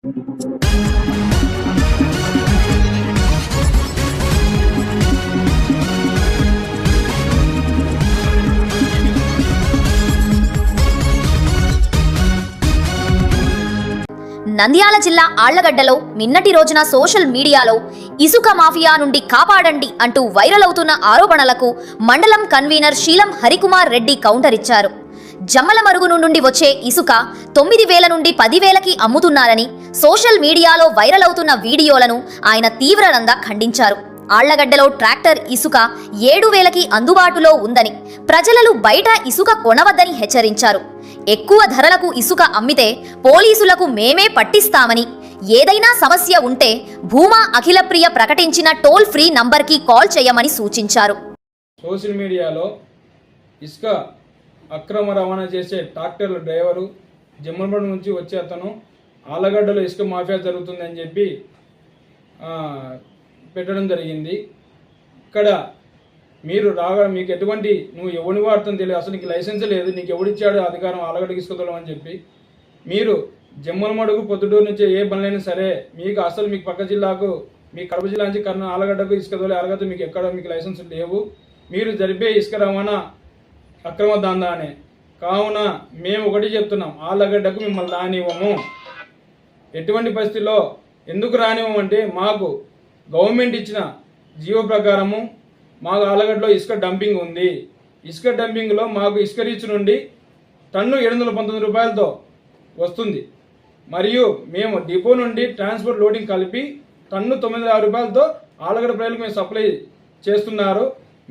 నంద్యాల జిల్లా ఆళ్ళగడ్డలో నిన్నటి రోజున సోషల్ మీడియాలో ఇసుక మాఫియా నుండి కాపాడండి అంటూ వైరల్ అవుతున్న ఆరోపణలకు మండలం కన్వీనర్ శీలం హరికుమార్ రెడ్డి కౌంటర్ ఇచ్చారు. జమ్మల మరుగును నుండి వచ్చే ఇసుక తొమ్మిది వేల నుండి పదివేలకి అమ్ముతున్నారని సోషల్ మీడియాలో వైరల్ అవుతున్న వీడియోలను ఆయన తీవ్రంగా ఖండించారు. ఆళ్ళగడ్డలో ట్రాక్టర్ ఇసుక ఏడు వేలకి అందుబాటులో ఉందని ప్రజలను బయట ఇసుక కొనవద్దని హెచ్చరించారు. ఎక్కువ ధరలకు ఇసుక అమ్మితే పోలీసులకు మేమే పట్టిస్తామని ఏదైనా సమస్య ఉంటే భూమా అఖిలప్రియ ప్రకటించిన టోల్ ఫ్రీ నంబర్కి కాల్ చేయమని సూచించారు. సోషల్ మీడియాలో ఇసుక అక్రమ రవాణా చేసే ట్రాక్టర్ల డ్రైవరు జమ్మలపడి నుంచి వచ్చే అతను ఆలగడ్డలో ఇసుక మాఫియా జరుగుతుందని చెప్పి పెట్టడం జరిగింది. ఇక్కడ మీరు రాగా మీకు ఎటువంటి నువ్వు ఎవరిని వాడుతుందో తెలియదు. అసలు నీకు లైసెన్స్ లేదు. నీకు ఎవడిచ్చాడు అధికారం ఆలగడ్డకి ఇసుక అని చెప్పి. మీరు జమ్మలమడుగు పొద్దుటూరు నుంచి ఏ పనులైనా సరే మీకు అసలు మీకు పక్క జిల్లాకు మీ కడప జిల్లా నుంచి కర్ణ ఆలగడ్డకు ఇసుక తోలే అర్హత మీకు ఎక్కడ మీకు లైసెన్స్ లేవు. మీరు జరిపే ఇసుక రవాణా అక్రమ దందానే కావున మేము ఒకటి చెప్తున్నాం ఆళ్ళగడ్డకు మిమ్మల్ని రానివ్వము. ఎటువంటి పరిస్థితిలో ఎందుకు రానివ్వమంటే మాకు గవర్నమెంట్ ఇచ్చిన జీవో ప్రకారము మాకు ఆలగడ్డలో ఇసుక డంపింగ్ ఉంది. ఇసుక డంపింగ్లో మాకు ఇసుక రీచ్ నుండి టన్ను ఏడు వందల పంతొమ్మిది రూపాయలతో వస్తుంది. మరియు మేము డిపో నుండి ట్రాన్స్పోర్ట్ లోడింగ్ కలిపి టన్ను తొమ్మిది వందల రూపాయలతో ఆలగడ్డ ప్రజలకు మేము సప్లై చేస్తున్నారు.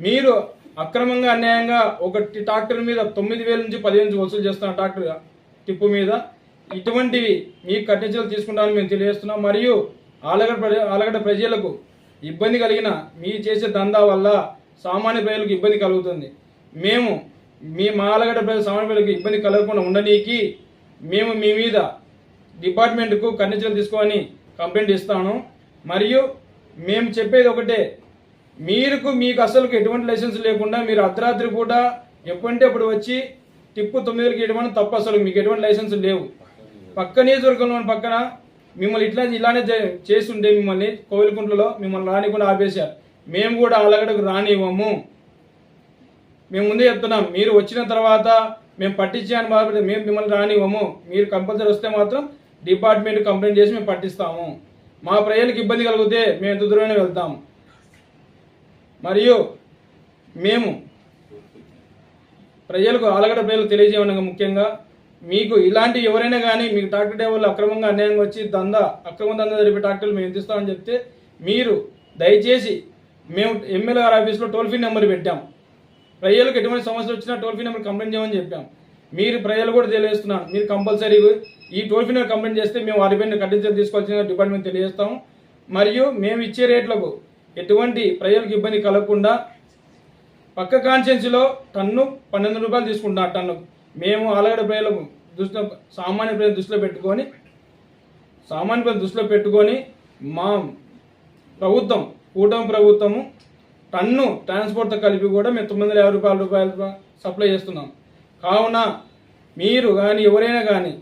మీరు అక్రమంగా అన్యాయంగా ఒక ట్రాక్టర్ మీద తొమ్మిది వేల నుంచి పదిహేను నుంచి వసూలు చేస్తున్న ట్రాక్టర్ టిప్పు మీద ఇటువంటివి మీకు కట్టించలు తీసుకుంటామని మేము తెలియజేస్తున్నాం. మరియు ఆలగడ్డ ప్రజ ఆలగడ్డ ప్రజలకు ఇబ్బంది కలిగిన మీ చేసే దందా వల్ల సామాన్య ప్రజలకు ఇబ్బంది కలుగుతుంది. మేము మీ మా ఆలగడ్డ ప్రజలు సామాన్య ప్రజలకు ఇబ్బంది కలగకుండా ఉండనీకి మేము మీ మీద డిపార్ట్మెంట్కు కన్నెచలు తీసుకొని కంప్లైంట్ ఇస్తాను. మరియు మేము చెప్పేది ఒకటే మీకు మీకు అసలు ఎటువంటి లైసెన్స్ లేకుండా మీరు అర్ధరాత్రి పూట ఎప్పుడంటే అప్పుడు వచ్చి టిప్పు తొమ్మిదికి ఇటువంటి తప్పు అసలు. మీకు ఎటువంటి లైసెన్స్ లేవు. పక్క నియోజకవర్గంలో పక్కన. మిమ్మల్ని ఇట్లా ఇలానే చే- చేస్తుంటే మిమ్మల్ని కోవిలకుంట్లలో మిమ్మల్ని రానికుండా ఆపేశారు. మేము కూడా అలగడకు రానివ్వము. మేము ముందే చెప్తున్నాం. మీరు వచ్చిన తర్వాత మేము పట్టించాను బాధపడితే మేము మిమ్మల్ని రానివ్వము. మీరు కంపల్సరీ వస్తే మాత్రం డిపార్ట్మెంట్ కంప్లైంట్ చేసి మేము పట్టిస్తాము. మా ప్రజలకు ఇబ్బంది కలిగితే మేము ఎంత దూరమైనా వెళ్తాము. మరియు మేము ప్రజలకు ఆలగడ ప్రజలు తెలియజేయమనగా ముఖ్యంగా మీకు ఇలాంటి ఎవరైనా కానీ మీకు ట్రాక్టర్ డ్రైవర్లు అక్రమంగా అన్యాయంగా వచ్చి దందా అక్రమ దందా జరిపే ట్రాక్టర్లు మేము ఎంత ఇస్తామని చెప్తే మీరు దయచేసి మేము ఎమ్మెల్యే గారి ఆఫీస్లో టోల్ ఫ్రీ నెంబర్ పెట్టాం. ప్రజలకు ఎటువంటి సమస్య వచ్చినా టోల్ ఫ్రీ నెంబర్ కంప్లైంట్ చేయమని చెప్పాం. మీరు ప్రజలు కూడా తెలియజేస్తున్నాను మీరు కంపల్సరీ ఈ టోల్ ఫ్రీ నెంబర్ కంప్లైంట్ చేస్తే మేము వారిపైన కఠిన తీసుకోవాల్సిన డిపార్ట్మెంట్ తెలియజేస్తాము మరియు మేము ఇచ్చే రేట్లకు ఎటువంటి ప్రజలకు ఇబ్బంది కలగకుండా పక్క కాన్స్టిట్యున్సీలో టన్ను పన్నెండు రూపాయలు తీసుకుంటాం టన్ను. మేము ఆలగడ ప్రజలకు దృష్టిలో సామాన్య ప్రజలు దృష్టిలో పెట్టుకొని సామాన్య ప్రజలు దృష్టిలో పెట్టుకొని మా ప్రభుత్వం కూటమి ప్రభుత్వము టన్ను ట్రాన్స్పోర్ట్తో కలిపి కూడా మేము తొమ్మిది వందల యాభై రూపాయల రూపాయలు సప్లై చేస్తున్నాం. కావున మీరు కానీ ఎవరైనా కానీ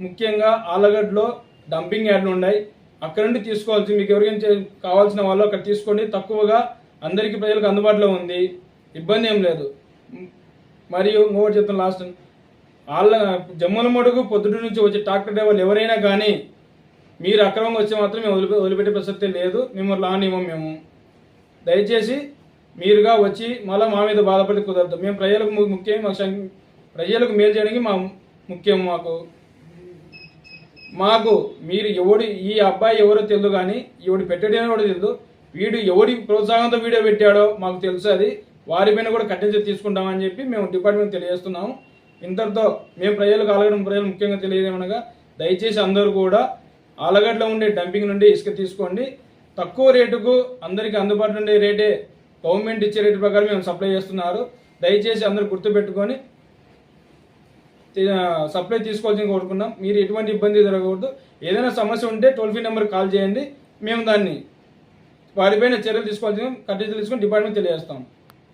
ముఖ్యంగా ఆలగడ్డలో డంపింగ్ యార్డ్లు ఉన్నాయి అక్కడ నుండి తీసుకోవాల్సి మీకు ఎవరికైనా కావాల్సిన వాళ్ళు అక్కడ తీసుకోండి. తక్కువగా అందరికీ ప్రజలకు అందుబాటులో ఉంది. ఇబ్బంది ఏం లేదు. మరియు ఇంకోటి చెప్తాను లాస్ట్ వాళ్ళ జమ్మల మడుగు పొద్దుటి నుంచి వచ్చే ట్రాక్టర్ డ్రైవర్లు ఎవరైనా కానీ మీరు అక్రమంగా వచ్చి మాత్రం మేము వదిలిపె వదిలిపెట్టే ప్రసక్తి లేదు. మేము రానివ్వం మేము. దయచేసి మీరుగా వచ్చి మళ్ళీ మా మీద బాధపడి కుదరదు. మేము ప్రజలకు ముఖ్యం మాకు ప్రజలకు మేలు చేయడానికి మా ముఖ్యం మాకు. మాకు మీరు ఎవడి ఈ అబ్బాయి ఎవరో తెలియదు కానీ ఎవడు పెట్టడమే కూడా తెలియదు వీడు ఎవడి ప్రోత్సాహంతో వీడియో పెట్టాడో మాకు తెలుసు అది. వారిపైన కూడా కఠిన తీసుకుంటామని చెప్పి మేము డిపార్ట్మెంట్ తెలియజేస్తున్నాము. ఇంతటితో మేము ప్రజలకు ఆలగడం ప్రజలు ముఖ్యంగా తెలియజేయమనగా దయచేసి అందరూ కూడా ఆలగడ్డలో ఉండే డంపింగ్ నుండి ఇసుక తీసుకోండి. తక్కువ రేటుకు అందరికీ అందుబాటులో ఉండే రేటే గవర్నమెంట్ ఇచ్చే రేటు ప్రకారం మేము సప్లై చేస్తున్నారు. దయచేసి అందరూ గుర్తుపెట్టుకొని సప్లై తీసుకోవాల్సింది కోరుకున్నాం. మీరు ఎటువంటి ఇబ్బంది జరగకూడదు. ఏదైనా సమస్య ఉంటే టోల్ ఫ్రీ నెంబర్ కాల్ చేయండి. మేము దాన్ని వారిపైన చర్యలు తీసుకోవాల్సింది కట్టడి తీసుకొని డిపార్ట్మెంట్ తెలియజేస్తాం.